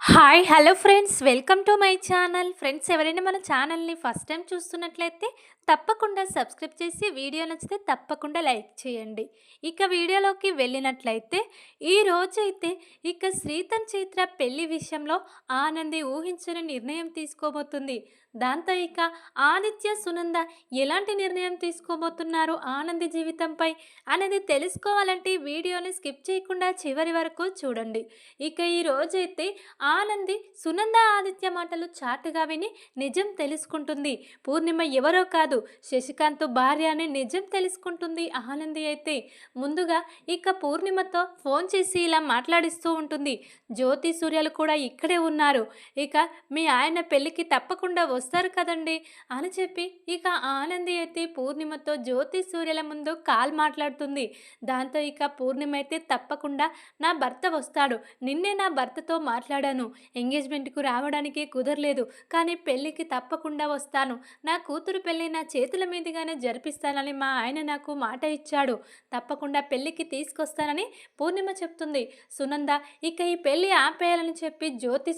Hi hello friends welcome to my channel friends ఎవరైనా మన ఛానల్ని ఫస్ట్ టైం చూస్తున్నట్లయితే తప్పకుండా సబ్స్క్రైబ్ చేసి వీడియో నచ్చితే తప్పకుండా లైక్ చేయండి. ఇక వీడియోలోకి వెళ్ళినట్లయితే ఈ రోజైతే ఇక శ్రీతన్ చైత్ర పెళ్ళి విషయంలో ఆనంది ఊహించని నిర్ణయం తీసుకోబోతుంది. దాంతో ఇక ఆదిత్య సునంద ఎలాంటి నిర్ణయం తీసుకోబోతున్నారు ఆనంది జీవితంపై అనేది తెలుసుకోవాలంటే వీడియోని స్కిప్ చేయకుండా చివరి వరకు చూడండి. ఇక ఈ రోజైతే ఆనంది సునంద ఆదిత్య మాటలు చాటుగా విని నిజం తెలుసుకుంటుంది. పూర్ణిమ ఎవరో కాదు శశికాంత్ భార్య అని నిజం తెలుసుకుంటుంది ఆనంది అయితే. ముందుగా ఇక పూర్ణిమతో ఫోన్ చేసి ఇలా మాట్లాడిస్తూ ఉంటుంది. జ్యోతి సూర్యలు కూడా ఇక్కడే ఉన్నారు. ఇక మీ ఆయన పెళ్ళికి తప్పకుండా వస్తారు కదండి? అని చెప్పి ఇక ఆనంది అయితే పూర్ణిమతో జ్యోతి సూర్యల ముందు కాల్ మాట్లాడుతుంది. దాంతో ఇక పూర్ణిమ అయితే తప్పకుండా నా భర్త వస్తాడు. నిన్నే నా భర్తతో మాట్లాడాను. ఎంగేజ్మెంట్కు రావడానికి కుదరలేదు. కానీ పెళ్ళికి తప్పకుండా వస్తాను. నా కూతురు పెళ్ళి నా నా చేతుల మీదుగానే జరిపిస్తానని మా ఆయన నాకు మాట ఇచ్చాడు. తప్పకుండా పెళ్ళికి తీసుకొస్తానని పూర్ణిమ చెప్తుంది. సునంద ఇక ఈ పెళ్ళి ఆపేయాలని చెప్పి జ్యోతి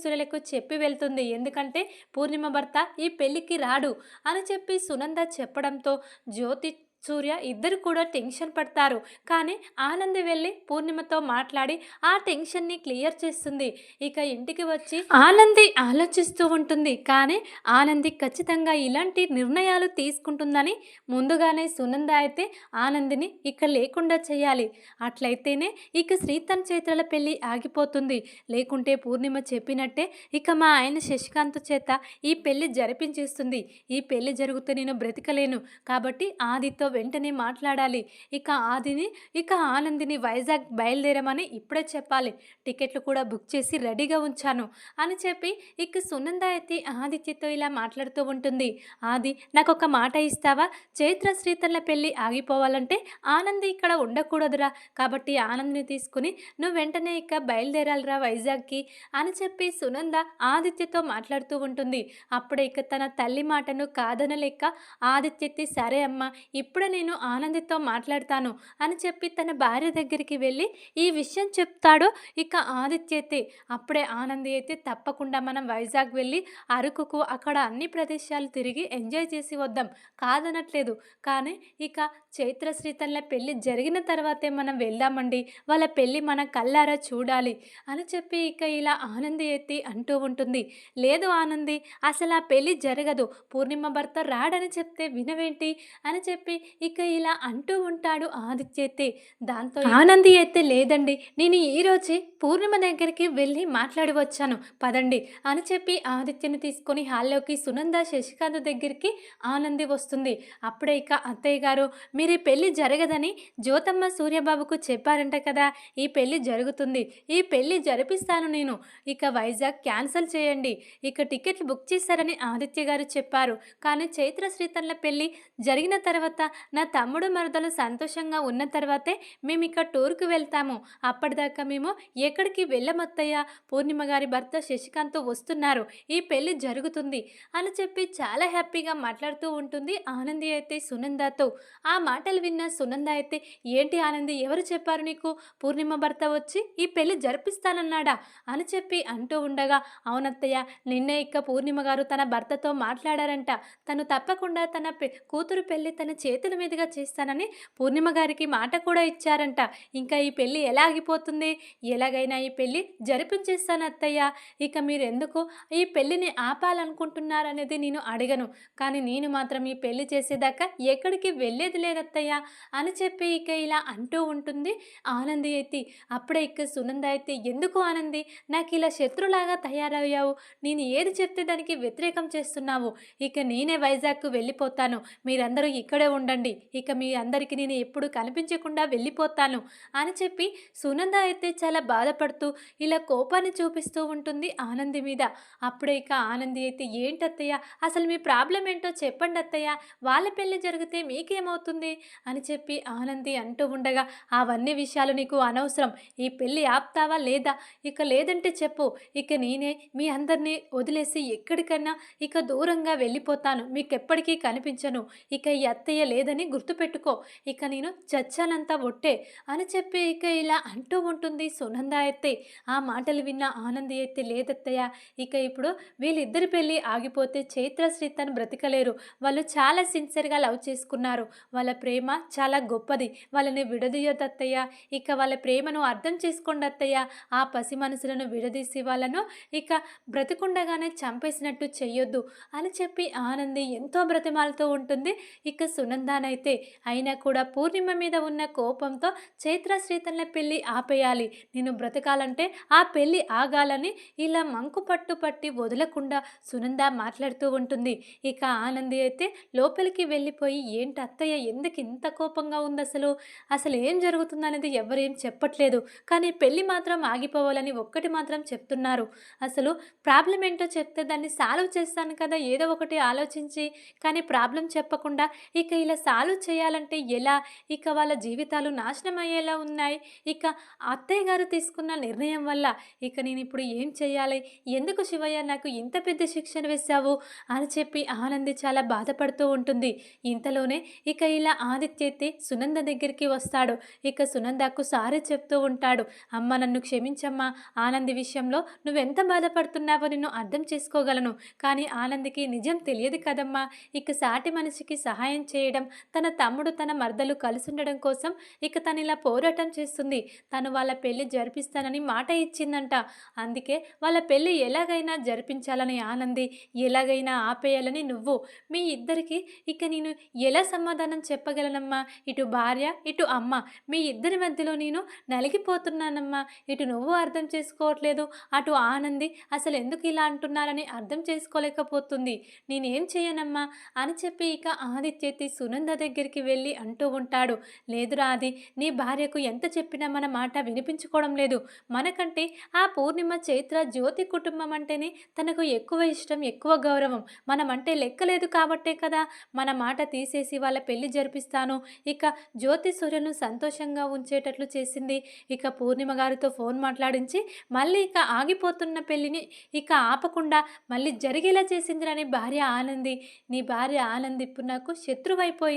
చెప్పి వెళ్తుంది. ఎందుకంటే పూర్ణిమ భర్త ఈ పెళ్ళికి రాడు అని చెప్పి సునంద చెప్పడంతో జ్యోతి సూర్య ఇద్దరు కూడా టెన్షన్ పడతారు. కానీ ఆనంది వెళ్ళి పూర్ణిమతో మాట్లాడి ఆ టెన్షన్ని క్లియర్ చేస్తుంది. ఇక ఇంటికి వచ్చి ఆనంది ఆలోచిస్తూ ఉంటుంది. కానీ ఆనంది ఖచ్చితంగా ఇలాంటి నిర్ణయాలు తీసుకుంటుందని ముందుగానే సునంద అయితే ఆనందిని ఇక లేకుండా చేయాలి. అట్లయితేనే ఇక శ్రీతన్ చేతుల పెళ్ళి ఆగిపోతుంది. లేకుంటే పూర్ణిమ చెప్పినట్టే ఇక మా ఆయన శశికాంత్ చేత ఈ పెళ్ళి జరిపించేస్తుంది. ఈ పెళ్ళి జరిగితే నేను బ్రతికలేను. కాబట్టి ఆదితో వెంటనే మాట్లాడాలి. ఇక ఆదిని ఇక ఆనందిని వైజాగ్ బయలుదేరమని ఇప్పుడే చెప్పాలి. టికెట్లు కూడా బుక్ చేసి రెడీగా ఉంచాను అని చెప్పి ఇక సునంద అయితే ఆదిత్యతో ఇలా మాట్లాడుతూ ఉంటుంది. ఆది నాకు ఒక మాట ఇస్తావా? చైత్ర శ్రీతన్ల పెళ్ళి ఆగిపోవాలంటే ఆనంది ఇక్కడ ఉండకూడదురా. కాబట్టి ఆనందిని తీసుకుని నువ్వు వెంటనే ఇక బయలుదేరాలిరా వైజాగ్కి అని చెప్పి సునంద ఆదిత్యతో మాట్లాడుతూ ఉంటుంది. అప్పుడే ఇక తన తల్లి మాటను కాదనలేక ఆదిత్యతి సరే అమ్మ ఇప్పుడు నేను ఆనందితో మాట్లాడతాను అని చెప్పి తన భార్య దగ్గరికి వెళ్ళి ఈ విషయం చెప్తాడు ఇక ఆదిత్యతే అప్పుడే ఆనంది అయితే తప్పకుండా మనం వైజాగ్ వెళ్ళి అరకుకు అక్కడ అన్ని ప్రదేశాలు తిరిగి ఎంజాయ్ చేసి వద్దాం కాదనట్లేదు. కానీ ఇక చైత్ర శ్రీతల్ల పెళ్ళి జరిగిన తర్వాతే మనం వెళ్దామండి. వాళ్ళ పెళ్ళి మన కళ్ళారా చూడాలి అని చెప్పి ఇక ఇలా ఆనంది ఎత్తి అంటూ ఉంటుంది. లేదు ఆనంది అసలు ఆ పెళ్ళి జరగదు. పూర్ణిమ భర్త రాడని చెప్తే వినవేంటి? అని చెప్పి ఇక ఇలా అంటూ ఉంటాడు ఆదిత్యతే. దాంతో ఆనంది అయితే లేదండి. నేను ఈరోజే పూర్ణిమ దగ్గరికి వెళ్ళి మాట్లాడి వచ్చాను పదండి అని చెప్పి ఆదిత్యని తీసుకొని హాల్లోకి సునంద శశికాంత్ దగ్గరికి ఆనంది వస్తుంది. అప్పుడే ఇక అత్తయ్య గారు మీరు ఈ పెళ్ళి జరగదని జ్యోతమ్మ సూర్యబాబుకు చెప్పారంట కదా ఈ పెళ్ళి జరుగుతుంది. ఈ పెళ్ళి జరిపిస్తాను నేను. ఇక వైజాగ్ క్యాన్సిల్ చేయండి. ఇక టికెట్లు బుక్ చేశారని ఆదిత్య గారు చెప్పారు. కానీ చైత్ర శ్రీతన్ల పెళ్ళి జరిగిన తర్వాత నా తమ్ముడు మరదలు సంతోషంగా ఉన్న తర్వాతే మేము ఇక టూర్కి వెళ్తాము. అప్పటిదాకా మేము ఎక్కడికి వెళ్ళమత్తయ్య? పూర్ణిమ గారి భర్త శశికాంత్ వస్తున్నారు. ఈ పెళ్ళి జరుగుతుంది అని చెప్పి చాలా హ్యాపీగా మాట్లాడుతూ ఉంటుంది ఆనంది అయితే సునందాతో. ఆ మాటలు విన్న సునంద అయితే ఏంటి ఆనంది ఎవరు చెప్పారు నీకు? పూర్ణిమ భర్త వచ్చి ఈ పెళ్ళి జరిపిస్తానన్నాడా? అని చెప్పి అంటూ ఉండగా అవునత్తయ్య నిన్నే ఇక్క పూర్ణిమ గారు తన భర్తతో మాట్లాడారంట. తను తప్పకుండా తన పె- కూతురు పెళ్ళి తన చేతి చేతుల మీదుగా చేస్తానని పూర్ణిమ గారికి మాట కూడా ఇచ్చారంట. ఇంకా ఈ పెళ్ళి ఎలా ఆగిపోతుంది? ఎలాగైనా ఈ పెళ్ళి జరిపించేస్తాను అత్తయ్య. ఇక మీరు ఎందుకు ఈ పెళ్ళిని ఆపాలనుకుంటున్నారనేది నేను అడగను. కానీ నేను మాత్రం ఈ పెళ్ళి చేసేదాకా ఎక్కడికి వెళ్ళేది లేదత్తయ్య అని చెప్పి ఇక ఇలా అంటూ ఉంటుంది ఆనంది అయితే. అప్పుడే ఇక సునంద అయితే ఎందుకు ఆనంది? నాకు ఇలా శత్రులాగా తయారయ్యావు. నేను ఏది చెప్తే దానికి వ్యతిరేకం చేస్తున్నావు? ఇక నేనే వైజాగ్కు వెళ్ళిపోతాను. మీరందరూ ఇక్కడే ఉండండి. ఇక మీ అందరికీ నేను ఎప్పుడు కనిపించకుండా వెళ్ళిపోతాను అని చెప్పి సునంద అయితే చాలా బాధపడుతూ ఇలా కోపాన్ని చూపిస్తూ ఉంటుంది ఆనంది మీద. అప్పుడే ఇక ఆనంది అయితే ఏంటత్తయ్య? అసలు మీ ప్రాబ్లం ఏంటో చెప్పండి అత్తయ్య. వాళ్ళ పెళ్ళి జరిగితే మీకేమవుతుంది? అని చెప్పి ఆనంది అంటూ ఉండగా అవన్నీ విషయాలు నీకు అనవసరం. ఈ పెళ్ళి ఆపుతావా లేదా? ఇక లేదంటే చెప్పు. ఇక నేనే మీ అందరినీ వదిలేసి ఎక్కడికైనా ఇక దూరంగా వెళ్ళిపోతాను. మీకు ఎప్పటికీ కనిపించను. ఇక ఈ అత్తయ్య లేదు లేదని గుర్తుపెట్టుకో. ఇక నేను చచ్చానంత ఒట్టే అని చెప్పి ఇక ఇలా అంటూ ఉంటుంది సునంద అయితే ఆ మాటలు విన్న ఆనంది అయితే లేదత్తయ్య ఇక ఇప్పుడు వీళ్ళిద్దరి పెళ్ళి ఆగిపోతే చైత్ర శ్రీతను బ్రతికలేరు. వాళ్ళు చాలా సిన్సియర్గా లవ్ చేసుకున్నారు. వాళ్ళ ప్రేమ చాలా గొప్పది. వాళ్ళని విడదీయొద్దత్తయ్య ఇక వాళ్ళ ప్రేమను అర్థం చేసుకోండి అత్తయ్య. ఆ పసి మనసులను విడదీసి వాళ్ళను ఇక బ్రతికుండగానే చంపేసినట్టు చెయ్యొద్దు అని చెప్పి ఆనంది ఎంతో బ్రతిమాలతో ఉంటుంది. ఇక అన్నానైతే అయినా కూడా పూర్ణిమ మీద ఉన్న కోపంతో చైత్ర శ్రీతన్ల పెళ్ళి ఆపేయాలి. నేను బ్రతకాలంటే ఆ పెళ్ళి ఆగాలని ఇలా మంకు పట్టు పట్టి వదలకుండా సునంద మాట్లాడుతూ ఉంటుంది. ఇక ఆనంది అయితే లోపలికి వెళ్ళిపోయి ఏంటి అత్తయ్య ఎందుకు ఇంత కోపంగా ఉంది అసలు? అసలు ఏం జరుగుతుందనేది ఎవరేం చెప్పట్లేదు. కానీ పెళ్ళి మాత్రం ఆగిపోవాలని ఒక్కటి మాత్రం చెప్తున్నారు. అసలు ప్రాబ్లం ఏంటో చెప్తే దాన్ని సాల్వ్ చేస్తాను కదా ఏదో ఒకటి ఆలోచించి. కానీ ప్రాబ్లం చెప్పకుండా ఇక ఇలా సాల్వ్ చేయాలంటే ఎలా? ఇక వాళ్ళ జీవితాలు నాశనం అయ్యేలా ఉన్నాయి. ఇక అత్తయ్య గారు తీసుకున్న నిర్ణయం వల్ల ఇక నేను ఇప్పుడు ఏం చేయాలి? ఎందుకు శివయ్య నాకు ఇంత పెద్ద శిక్షణ వేశావు? అని చెప్పి ఆనంది చాలా బాధపడుతూ ఉంటుంది. ఇంతలోనే ఇక ఇలా ఆదిత్య అయితే సునంద దగ్గరికి వస్తాడు. ఇక సునందకు సారీ చెప్తూ ఉంటాడు. అమ్మ నన్ను క్షమించమ్మా. ఆనంది విషయంలో నువ్వెంత బాధపడుతున్నావో నిన్ను అర్థం చేసుకోగలను. కానీ ఆనందికి నిజం తెలియదు కదమ్మా. ఇక సాటి మనిషికి సహాయం చేయడం తన తమ్ముడు తన మర్దలు కలిసి ఉండడం కోసం ఇక తను ఇలా పోరాటం చేస్తుంది. తను వాళ్ళ పెళ్ళి జరిపిస్తానని మాట ఇచ్చిందంట. అందుకే వాళ్ళ పెళ్ళి ఎలాగైనా జరిపించాలని ఆనంది ఎలాగైనా ఆపేయాలని నువ్వు. మీ ఇద్దరికి ఇక నేను ఎలా సమాధానం చెప్పగలనమ్మా? ఇటు భార్య ఇటు అమ్మ. మీ ఇద్దరి మధ్యలో నేను నలిగిపోతున్నానమ్మా. ఇటు నువ్వు అర్థం చేసుకోవట్లేదు. అటు ఆనంది అసలు ఎందుకు ఇలా అంటున్నారని అర్థం చేసుకోలేకపోతుంది. నేనేం చేయనమ్మా? అని చెప్పి ఇక ఆదిత్యతి సునంద దగ్గరికి వెళ్ళి అంటూ ఉంటాడు. లేదురా అది నీ భార్యకు ఎంత చెప్పినా మన మాట వినిపించుకోవడం లేదు. మనకంటే ఆ పూర్ణిమ చైత్ర జ్యోతి కుటుంబం అంటేనే తనకు ఎక్కువ ఇష్టం ఎక్కువ గౌరవం. మనం అంటే లెక్కలేదు కాబట్టే కదా మన మాట తీసేసి వాళ్ళ పెళ్ళి జరిపిస్తాను. ఇక జ్యోతి సూర్యను సంతోషంగా ఉంచేటట్లు చేసింది. ఇక పూర్ణిమ గారితో ఫోన్ మాట్లాడించి మళ్ళీ ఇక ఆగిపోతున్న పెళ్ళిని ఇక ఆపకుండా మళ్ళీ జరిగేలా చేసిందిరని భార్య ఆనంది. నీ భార్య ఆనంది ఇప్పుడు నాకు శత్రువైపోయింది.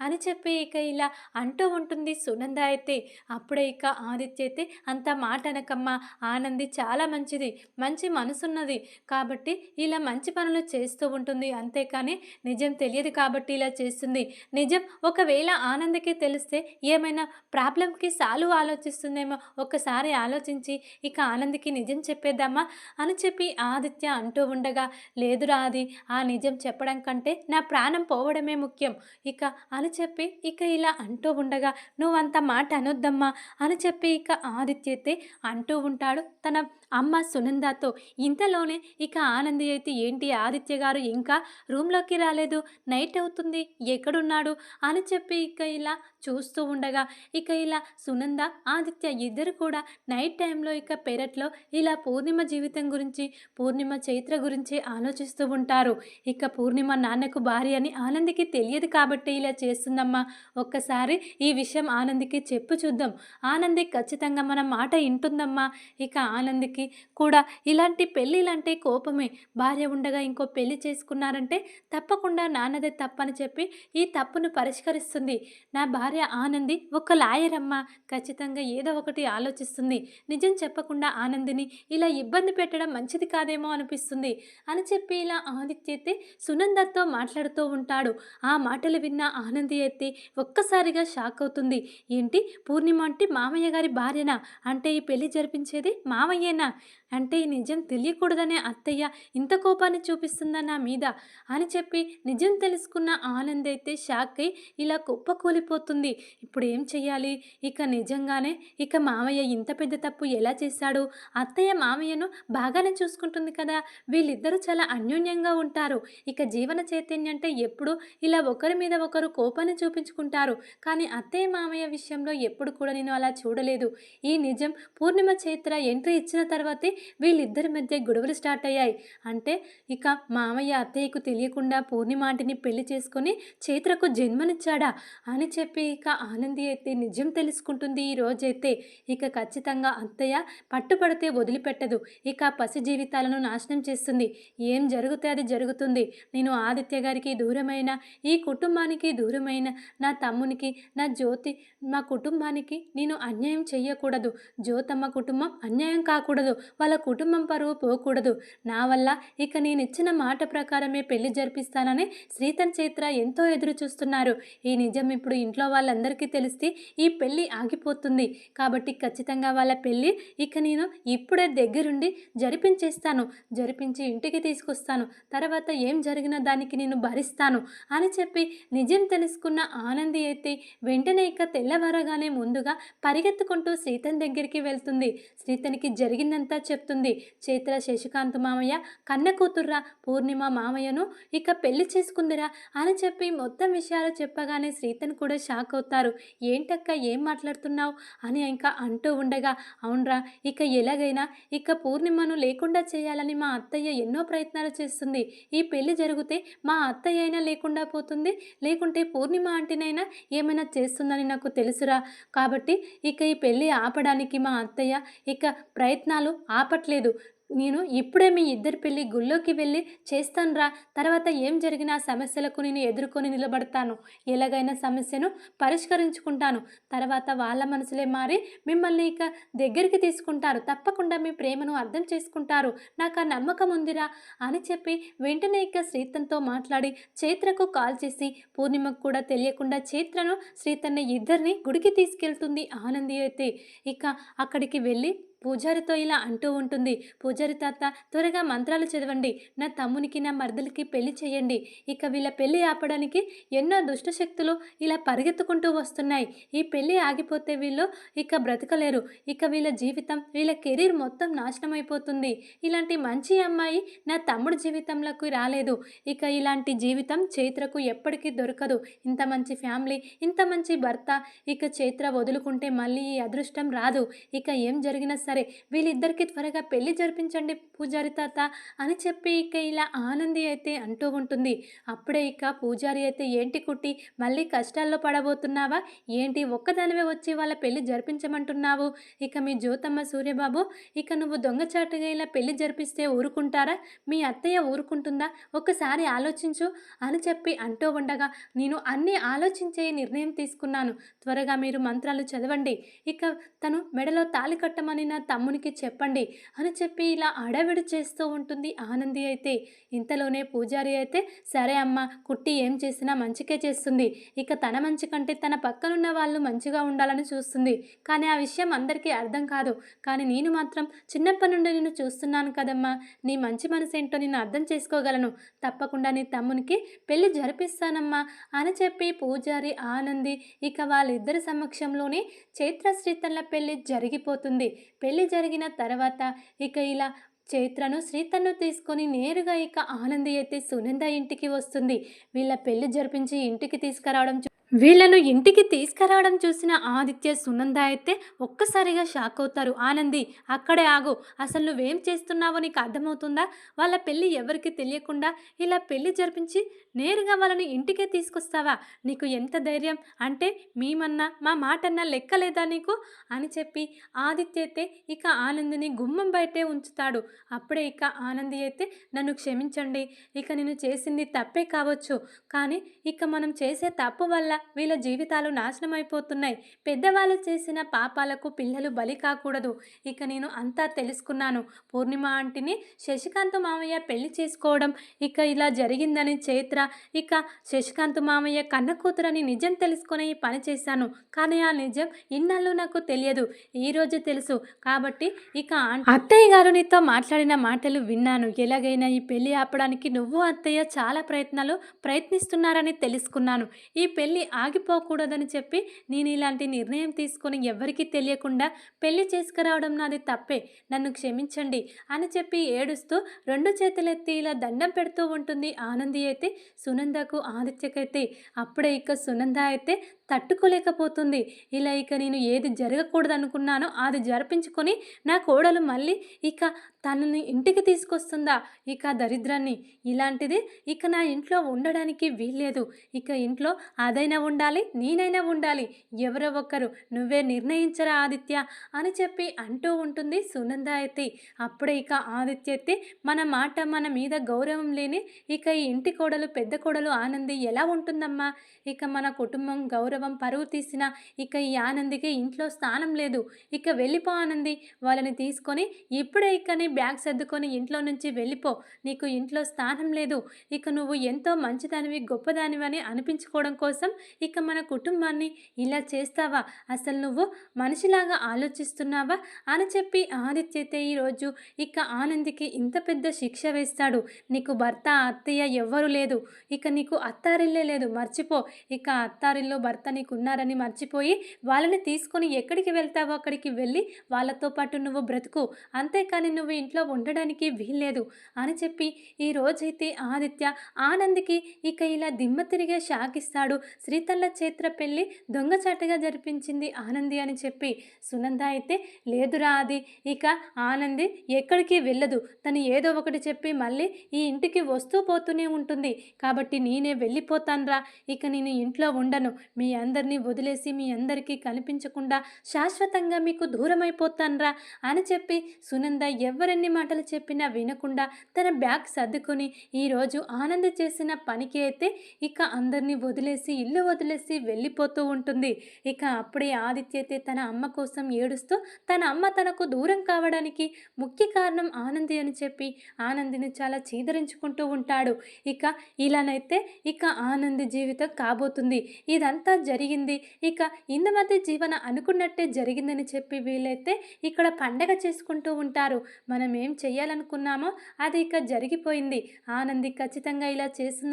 అని చెప్పి ఇక ఇలా అంటూ ఉంటుంది సునంద అయితే. అప్పుడే ఇక ఆదిత్య అయితే అంత మాట అనకమ్మ ఆనంది చాలా మంచిది మంచి మనసున్నది కాబట్టి ఇలా మంచి పనులు చేస్తూ ఉంటుంది. అంతేకాని నిజం తెలియదు కాబట్టి ఇలా చేస్తుంది. నిజం ఒకవేళ ఆనందకి తెలిస్తే ఏమైనా ప్రాబ్లంకి సాల్వ్ ఆలోచిస్తుందేమో ఒక్కసారి ఆలోచించి ఇక ఆనంద్కి నిజం చెప్పేద్దామా అని చెప్పి ఆదిత్య అంటూ ఉండగా లేదురా అది ఆ నిజం చెప్పడం కంటే నా ప్రాణం పోవడమే ముఖ్యం. ఇక అని చెప్పి ఇక ఇలా అంటూ ఉండగా నువ్వంత మాట అనొద్దమ్మా అని చెప్పి ఇక ఆదిత్య అయితే అంటూ ఉంటాడు. తన అమ్మ సునందతో ఇంతలోనే ఇక ఆనంది అయితే ఏంటి? ఆదిత్య గారు ఇంకా రూమ్లోకి రాలేదు. నైట్ అవుతుంది. ఎక్కడున్నాడు? అని చెప్పి ఇక ఇలా చూస్తూ ఉండగా ఇక ఇలా సునంద ఆదిత్య ఇద్దరు కూడా నైట్ టైంలో ఇక పెరట్లో ఇలా పూర్ణిమ జీవితం గురించి పూర్ణిమ చైత్ర గురించి ఆలోచిస్తూ ఉంటారు. ఇక పూర్ణిమ నాన్నకు భార్య అని ఆనందికి తెలియదు కాబట్టి ఇలా చేస్తుందమ్మా. ఒక్కసారి ఈ విషయం ఆనందికి చెప్పు చూద్దాం. ఆనంది ఖచ్చితంగా మన మాట వింటుందమ్మా. ఇక ఆనందికి కూడా ఇలాంటి పెళ్ళిలంటే కోపమే. భార్య ఉండగా ఇంకో పెళ్ళి చేసుకున్నారంటే తప్పకుండా నాన్నదే తప్పని చెప్పి ఈ తప్పును పరిష్కరిస్తుంది. నా భార్య ఆనంది ఒక లాయర్ అమ్మ. ఖచ్చితంగా ఏదో ఒకటి ఆలోచిస్తుంది. నిజం చెప్పకుండా ఆనందిని ఇలా ఇబ్బంది పెట్టడం మంచిది కాదేమో అనిపిస్తుంది. అని చెప్పి ఇలా ఆదిత్య అయితే సునందతో మాట్లాడుతూ ఉంటాడు. ఆ మాటలు విన్న ఆనంది అయితే ఒక్కసారిగా షాక్ అవుతుంది. ఏంటి? పూర్ణిమ అంటే మామయ్య గారి భార్యనా? అంటే ఈ పెళ్ళి జరిపించేది మామయ్యేనా? ha అంటే ఈ నిజం తెలియకూడదనే అత్తయ్య ఇంత కోపాన్ని చూపిస్తుందా నా మీద అని చెప్పి నిజం తెలుసుకున్న ఆనంద్ అయితే షాక్ అయి ఇలా కుప్పకూలిపోతుంది ఇప్పుడు ఏం చెయ్యాలి? ఇక నిజంగానే ఇక మామయ్య ఇంత పెద్ద తప్పు ఎలా చేశాడు? అత్తయ్య మామయ్యను బాగానే చూసుకుంటుంది కదా? వీళ్ళిద్దరూ చాలా అన్యోన్యంగా ఉంటారు. ఇక జీవన చైతన్యం అంటే ఎప్పుడు ఇలా ఒకరి మీద ఒకరు కోపాన్ని చూపించుకుంటారు. కానీ అత్తయ్య మామయ్య విషయంలో ఎప్పుడు కూడా నేను అలా చూడలేదు. ఈ నిజం పూర్ణిమ చైత్ర ఎంట్రీ ఇచ్చిన తర్వాతే వీళ్ళిద్దరి మధ్య గొడవలు స్టార్ట్ అయ్యాయి. అంటే ఇక మామయ్య అత్తయ్యకు తెలియకుండా పూర్ణిమాంటిని పెళ్ళి చేసుకొని చైత్రకు జన్మనిచ్చాడా అని చెప్పి ఇక ఆనంది అయితే నిజం తెలుసుకుంటుంది ఈ రోజైతే. ఇక ఖచ్చితంగా అత్తయ్య పట్టుపడితే వదిలిపెట్టదు. ఇక పసి జీవితాలను నాశనం చేస్తుంది. ఏం జరిగితే అది జరుగుతుంది. నేను ఆదిత్య గారికి దూరమైన ఈ కుటుంబానికి దూరమైన నా తమ్మునికి నా జ్యోతి మా కుటుంబానికి నేను అన్యాయం చేయకూడదు. జ్యోతమ్మ కుటుంబం అన్యాయం కాకూడదు. వాళ్ళ కుటుంబం పరువు పోకూడదు. నా వల్ల ఇక నేను ఇచ్చిన మాట ప్రకారమే పెళ్ళి జరిపిస్తానని శ్రీతన్ చైత్ర ఎంతో ఎదురు చూస్తున్నారు. ఈ నిజం ఇప్పుడు ఇంట్లో వాళ్ళందరికీ తెలిస్తే ఈ పెళ్ళి ఆగిపోతుంది. కాబట్టి ఖచ్చితంగా వాళ్ళ పెళ్ళి ఇక నేను ఇప్పుడే దగ్గరుండి జరిపించేస్తాను. జరిపించి ఇంటికి తీసుకొస్తాను. తర్వాత ఏం జరిగినా దానికి నేను భరిస్తాను అని చెప్పి నిజం తెలుసుకున్న ఆనంది అయితే వెంటనే ఇక తెల్లవారగానే ముందుగా పరిగెత్తుకుంటూ శ్రీతన్ దగ్గరికి వెళ్తుంది. శ్రీతనికి జరిగిందంతా చెప్తుంది. చైత్ర శశికాంత్ మామయ్య కన్న కూతుర్రా పూర్ణిమ మామయ్యను ఇక పెళ్ళి చేసుకుందిరా అని చెప్పి మొత్తం విషయాలు చెప్పగానే శ్రీతన్ కూడా షాక్ అవుతారు. ఏంటక్క ఏం మాట్లాడుతున్నావు? అని ఇంకా అంటూ ఉండగా అవునరా ఇక ఎలాగైనా ఇక పూర్ణిమను లేకుండా చేయాలని మా అత్తయ్య ఎన్నో ప్రయత్నాలు చేస్తుంది. ఈ పెళ్ళి జరిగితే మా అత్తయ్య అయినా లేకుండా పోతుంది. లేకుంటే పూర్ణిమ ఆంటీనైనా ఏమైనా చేస్తుందని నాకు తెలుసురా. కాబట్టి ఇక ఈ పెళ్ళి ఆపడానికి మా అత్తయ్య ఇక ప్రయత్నాలు ఆపట్లేదు నేను ఇప్పుడే మీ ఇద్దరి పెళ్ళి గుళ్ళోకి వెళ్ళి చేస్తానురా. తర్వాత ఏం జరిగినా సమస్యలకు నేను ఎదుర్కొని నిలబడతాను. ఎలాగైనా సమస్యను పరిష్కరించుకుంటాను. తర్వాత వాళ్ళ మనసులే మారి మిమ్మల్ని ఇక దగ్గరికి తీసుకుంటారు. తప్పకుండా మీ ప్రేమను అర్థం చేసుకుంటారు. నాకు ఆ నమ్మకం ఉందిరా అని చెప్పి వెంటనే ఇక శ్రీతన్తో మాట్లాడి చైత్రకు కాల్ చేసి పూర్ణిమకు కూడా తెలియకుండా చైత్రను శ్రీతన్ని ఇద్దరిని గుడికి తీసుకెళ్తుంది ఆనంది అయితే. ఇక అక్కడికి వెళ్ళి పూజారితో ఇలా అంటూ ఉంటుంది. పూజారి తాత త్వరగా మంత్రాలు చదవండి. నా తమ్మునికి నా మర్దలకి పెళ్ళి చేయండి. ఇక వీళ్ళ పెళ్ళి ఆపడానికి ఎన్నో దుష్ట శక్తులు ఇలా పరిగెత్తుకుంటూ వస్తున్నాయి. ఈ పెళ్ళి ఆగిపోతే వీళ్ళు ఇక బ్రతకలేరు. ఇక వీళ్ళ జీవితం వీళ్ళ కెరీర్ మొత్తం నాశనం అయిపోతుంది ఇలాంటి మంచి అమ్మాయి నా తమ్ముడు జీవితంలోకి రాలేదు. ఇక ఇలాంటి జీవితం చైత్రకు ఎప్పటికీ దొరకదు. ఇంత మంచి ఫ్యామిలీ ఇంత మంచి భర్త. ఇక చైత్ర వదులుకుంటే మళ్ళీ ఈ అదృష్టం రాదు. ఇక ఏం జరిగినా సరే వీళ్ళిద్దరికి త్వరగా పెళ్ళి జరిపించండి పూజారి తాత అని చెప్పి ఇక ఇలా ఆనంది అయితే అంటూ ఉంటుంది. అప్పుడే ఇక పూజారి అయితే ఏంటి కుట్టి మళ్ళీ కష్టాల్లో పడబోతున్నావా? ఏంటి ఒక్కదానివే వచ్చి వాళ్ళ పెళ్ళి జరిపించమంటున్నావు? ఇక మీ జ్యోతమ్మ సూర్యబాబు ఇక నువ్వు దొంగచాటుగా ఇలా పెళ్ళి జరిపిస్తే ఊరుకుంటారా? మీ అత్తయ్య ఊరుకుంటుందా? ఒకసారి ఆలోచించు అని చెప్పి అంటూ ఉండగా నేను అన్నీ ఆలోచించే నిర్ణయం తీసుకున్నాను. త్వరగా మీరు మంత్రాలు చదవండి. ఇక తను మెడలో తాళి కట్టమని నా తమ్మునికి చెప్పండి అని చెప్పి ఇలా అడవిడి చేస్తూ ఉంటుంది ఆనంది అయితే. ఇంతలోనే పూజారి అయితే సరే అమ్మ కుట్టి ఏం చేసినా మంచికే చేస్తుంది. ఇక తన మంచి కంటే తన పక్కనున్న వాళ్ళు మంచిగా ఉండాలని చూస్తుంది. కానీ ఆ విషయం అందరికీ అర్థం కాదు. కానీ నేను మాత్రం చిన్నప్పటి నుండి నేను చూస్తున్నాను కదమ్మా. నీ మంచి మనసు ఏంటో నేను అర్థం చేసుకోగలను. తప్పకుండా నీ తమ్మునికి పెళ్ళి జరిపిస్తానమ్మా అని చెప్పి పూజారి ఆనంది ఇక వాళ్ళిద్దరి సమక్షంలోనే చైత్ర శ్రీతన్ల పెళ్ళి జరిగిపోతుంది. పెళ్ళి జరిగిన తర్వాత ఇక ఇలా చైత్రను శ్రీతన్ను తీసుకొని నేరుగా ఇక ఆనంది అయితే సునంద ఇంటికి వస్తుంది. వీళ్ళ పెళ్ళి జరిపించి ఇంటికి తీసుకురావడం వీళ్ళను ఇంటికి తీసుకురావడం చూసిన ఆదిత్య సునంద అయితే ఒక్కసారిగా షాక్ అవుతారు. ఆనంది అక్కడే ఆగు. అసలు నువ్వేం చేస్తున్నావో నీకు అర్థమవుతుందా? వాళ్ళ పెళ్ళి ఎవరికి తెలియకుండా ఇలా పెళ్ళి జరిపించి నేరుగా వాళ్ళని ఇంటికే తీసుకొస్తావా? నీకు ఎంత ధైర్యం? అంటే మేమన్నా మా మాటన్నా లెక్కలేదా నీకు? అని చెప్పి ఆదిత్య అయితే ఇక ఆనందిని గుమ్మం బయటే ఉంచుతాడు. అప్పుడే ఇక ఆనంది అయితే నన్ను క్షమించండి ఇక నేను చేసింది తప్పే కావచ్చు. కానీ ఇక మనం చేసే తప్పు వల్ల వీళ్ళ జీవితాలు నాశనం అయిపోతున్నాయి. పెద్దవాళ్ళు చేసిన పాపాలకు పిల్లలు బలి కాకూడదు. ఇక నేను అంతా తెలుసుకున్నాను. పూర్ణిమ ఆంటీని శశికాంత్ మామయ్య పెళ్ళి చేసుకోవడం ఇక ఇలా జరిగిందని చైత్ర ఇక శశికాంత్ మామయ్య కన్న కూతురని నిజం తెలుసుకొని పని చేశాను. కానీ ఆ నిజం ఇన్నాళ్ళు నాకు తెలియదు. ఈ రోజు తెలుసు. కాబట్టి ఇక అత్తయ్య గారు నీతో మాట్లాడిన మాటలు విన్నాను. ఎలాగైనా ఈ పెళ్ళి ఆపడానికి నువ్వు అత్తయ్య చాలా ప్రయత్నాలు ప్రయత్నిస్తున్నారని తెలుసుకున్నాను. ఈ పెళ్ళి ఆగిపోకూడదని చెప్పి నేను ఇలాంటి నిర్ణయం తీసుకొని ఎవ్వరికీ తెలియకుండా పెళ్ళి చేసుకురావడం నాది తప్పే. నన్ను క్షమించండి అని చెప్పి ఏడుస్తూ రెండు చేతులెత్తి ఇలా దండం పెడుతూ ఉంటుంది ఆనంది అయితే. సునందకు ఆదిత్యకైతే అప్పుడే ఇక సునంద అయితే తట్టుకోలేకపోతుంది. ఇలా ఇక నేను ఏది జరగకూడదు అనుకున్నానో అది జరిపించుకొని నా కోడలు మళ్ళీ ఇక తనని ఇంటికి తీసుకొస్తుందా? ఇక దరిద్రాన్ని. ఇలాంటిది ఇక నా ఇంట్లో ఉండడానికి వీల్లేదు. ఇక ఇంట్లో అదైనా ఉండాలి నేనైనా ఉండాలి. ఎవరో ఒకరు నువ్వే నిర్ణయించరా ఆదిత్య? అని చెప్పి అంటూ ఉంటుంది సునంద అయితే. అప్పుడే ఇక ఆదిత్య అయితే మన మాట మన మీద గౌరవం లేని ఇక ఈ ఇంటి కోడలు పెద్ద కోడలు ఆనంది ఎలా ఉంటుందమ్మా? ఇక మన కుటుంబం గౌరవం పరువు తీసిన ఇక ఈ ఆనందికి ఇంట్లో స్థానం లేదు. ఇక వెళ్ళిపో ఆనంది. వాళ్ళని తీసుకొని ఇప్పుడే ఇక బ్యాగ్ సర్దుకొని ఇంట్లో నుంచి వెళ్ళిపో. నీకు ఇంట్లో స్థానం లేదు. ఇక నువ్వు ఎంతో మంచిదానివి గొప్పదానివని అనిపించుకోవడం కోసం ఇక మన కుటుంబాన్ని ఇలా చేస్తావా? అసలు నువ్వు మనిషిలాగా ఆలోచిస్తున్నావా? అని చెప్పి ఆదిత్య అయితే ఈరోజు ఇక ఆనందికి ఇంత పెద్ద శిక్ష వేస్తాడు. నీకు భర్త అత్తయ్య ఎవ్వరు లేదు. ఇక నీకు అత్తారిల్లే లేదు. మర్చిపో. ఇక అత్తారిల్లో భర్త నీకు ఉన్నారని మర్చిపోయి వాళ్ళని తీసుకొని ఎక్కడికి వెళ్తావో అక్కడికి వెళ్ళి వాళ్ళతో పాటు నువ్వు బ్రతుకు. అంతేకాని నువ్వు ఇంట్లో ఉండడానికి వీల్లేదు అని చెప్పి ఈ రోజైతే ఆదిత్య ఆనంద్కి ఇక ఇలా దిమ్మ తిరిగే షాకిస్తాడు. శ్రీతల్ల చేత్ర పెళ్ళి దొంగచాటగా జరిపించింది ఆనంది అని చెప్పి. సునంద అయితే లేదురా అది ఇక ఆనంది ఎక్కడికి వెళ్ళదు. తను ఏదో ఒకటి చెప్పి మళ్ళీ ఈ ఇంటికి వస్తూ పోతూనే ఉంటుంది. కాబట్టి నేనే వెళ్ళిపోతానురా. ఇక నేను ఇంట్లో ఉండను. మీ అందరినీ వదిలేసి మీ అందరికీ కనిపించకుండా శాశ్వతంగా మీకు దూరం అయిపోతానురా అని చెప్పి సునంద ఎవరెన్ని మాటలు చెప్పినా వినకుండా తన బ్యాగ్ సర్దుకొని ఈరోజు ఆనంద చేసిన పనికి అయితే ఇక అందరినీ వదిలేసి ఇల్లు వదిలేసి వెళ్ళిపోతూ ఉంటుంది. ఇక అప్పుడే ఆదిత్య అయితే తన అమ్మ కోసం ఏడుస్తూ తన అమ్మ తనకు దూరం కావడానికి ముఖ్య కారణం ఆనంది అని చెప్పి ఆనందిని చాలా చీదరించుకుంటూ ఉంటాడు. ఇక ఇలానైతే ఇక ఆనంది జీవితం కాబోతుంది. ఇదంతా జరిగింది. ఇక ఇందుమతి జీవన అనుకున్నట్టే జరిగిందని చెప్పి వీళ్ళైతే ఇక్కడ పండగ చేసుకుంటూ ఉంటారు. మనం ఏం చెయ్యాలనుకున్నామో అది ఇక జరిగిపోయింది. ఆనంది ఖచ్చితంగా ఇలా చేసింది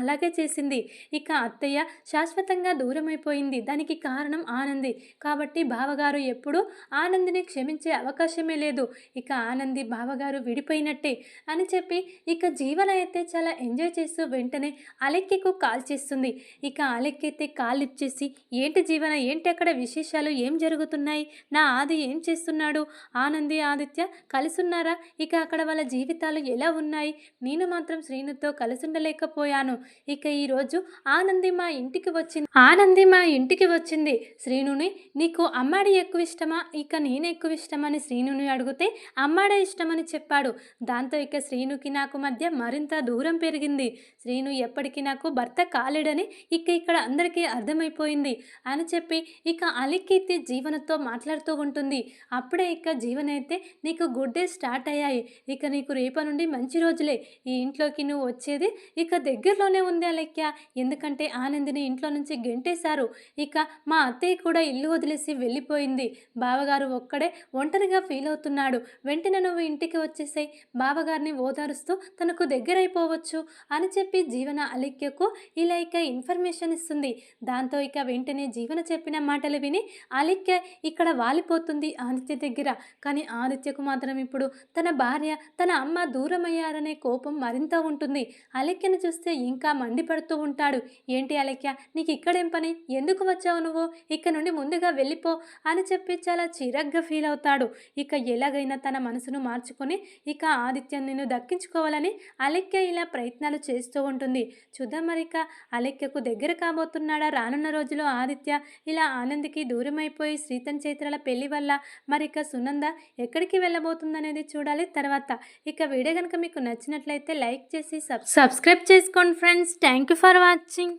అలాగే చేసింది. ఇక అత్తయ్య శాశ్వతంగా దూరం అయిపోయింది దానికి కారణం ఆనంది. కాబట్టి బావగారు ఎప్పుడూ ఆనందిని క్షమించే అవకాశమే లేదు. ఇక ఆనంది బావగారు విడిపోయినట్టే అని చెప్పి ఇక జీవన అయితే చాలా ఎంజాయ్ చేస్తూ వెంటనే అలెక్కికు కాల్ చేస్తుంది. ఇక అలెక్కైతే కాల్ ఇచ్చేసి ఏంటి జీవన ఏంటి అక్కడ విశేషాలు? ఏం జరుగుతున్నాయి? నా ఆది ఏం చేస్తున్నాడు? ఆనంది ఆదిత్య కలిసున్నారా? ఇక అక్కడ వాళ్ళ జీవితాలు ఎలా ఉన్నాయి? నేను మాత్రం శ్రీనుతో కలిసి ఉండలేకపోయాను ఇక ఈరోజు ఆనంది మా ఇంటికి వచ్చింది. ఆనంది మా ఇంటికి వచ్చింది. శ్రీనుని నీకు అమ్మాడి ఎక్కువ ఇష్టమా? ఇక నేను ఎక్కువ ఇష్టమని శ్రీనుని అడిగితే అమ్మాడే ఇష్టమని చెప్పాడు. దాంతో ఇక శ్రీనుకి నాకు మధ్య మరింత దూరం పెరిగింది. శ్రీను ఎప్పటికీ నాకు భర్త కాలేడని ఇక ఇక్కడ అందరికీ అర్థమైపోయింది అని చెప్పి ఇక అలిక్కితి జీవనతో మాట్లాడుతూ ఉంటుంది. అప్పుడే ఇక జీవనైతే నీకు గుడ్ అంటే స్టార్ట్ అయ్యాయి. ఇక నీకు రేపటి నుండి మంచి రోజులే. ఈ ఇంట్లోకి నువ్వు వచ్చేది ఇక దగ్గరలోనే ఉంది అలెక్య ఎందుకంటే ఆనందిని ఇంట్లో నుంచి గెంటేశారు. ఇక మా అత్తయ్య కూడా ఇల్లు వదిలేసి వెళ్ళిపోయింది. బావగారు ఒక్కడే ఒంటరిగా ఫీల్ అవుతున్నాడు. వెంటనే నువ్వు ఇంటికి వచ్చేసాయి. బావగారిని ఓదారుస్తూ తనకు దగ్గరైపోవచ్చు అని చెప్పి జీవన అలిక్యకు ఇలా ఇక ఇన్ఫర్మేషన్ ఇస్తుంది. దాంతో ఇక వెంటనే జీవన చెప్పిన మాటలు విని అలిక్య ఇక్కడ వాలిపోతుంది ఆదిత్య దగ్గర. కానీ ఆదిత్యకు మాత్రం ఇప్పుడు తన భార్య తన అమ్మ దూరమయ్యారనే కోపం మరింత ఉంటుంది. అలెక్యను చూస్తే ఇంకా మండిపడుతూ ఉంటాడు. ఏంటి అలెక్య నీకు ఇక్కడేం పని? ఎందుకు వచ్చావు నువ్వు? ఇక్కడ నుండి ముందుగా వెళ్ళిపో అని చెప్పి చాలా చిరగ్గా ఫీల్ అవుతాడు. ఇక ఎలాగైనా తన మనసును మార్చుకొని ఇక ఆదిత్యం నిన్ను దక్కించుకోవాలని అలెక్య ఇలా ప్రయత్నాలు చేస్తూ ఉంటుంది. చూద్దాం మరి ఇక అలెక్యకు దగ్గర కాబోతున్నాడా రానున్న రోజులో ఆదిత్య? ఇలా ఆనంద్కి దూరం అయిపోయి శ్రీతన్ చైత్రల పెళ్ళి వల్ల? మరి ఇక సునంద ఎక్కడికి ఉందనేది చూడాలి. తర్వాత ఇక వీడియో కనుక మీకు నచ్చినట్లయితే లైక్ చేసి సబ్ సబ్స్క్రైబ్ చేసుకోండి friends. Thank you for watching.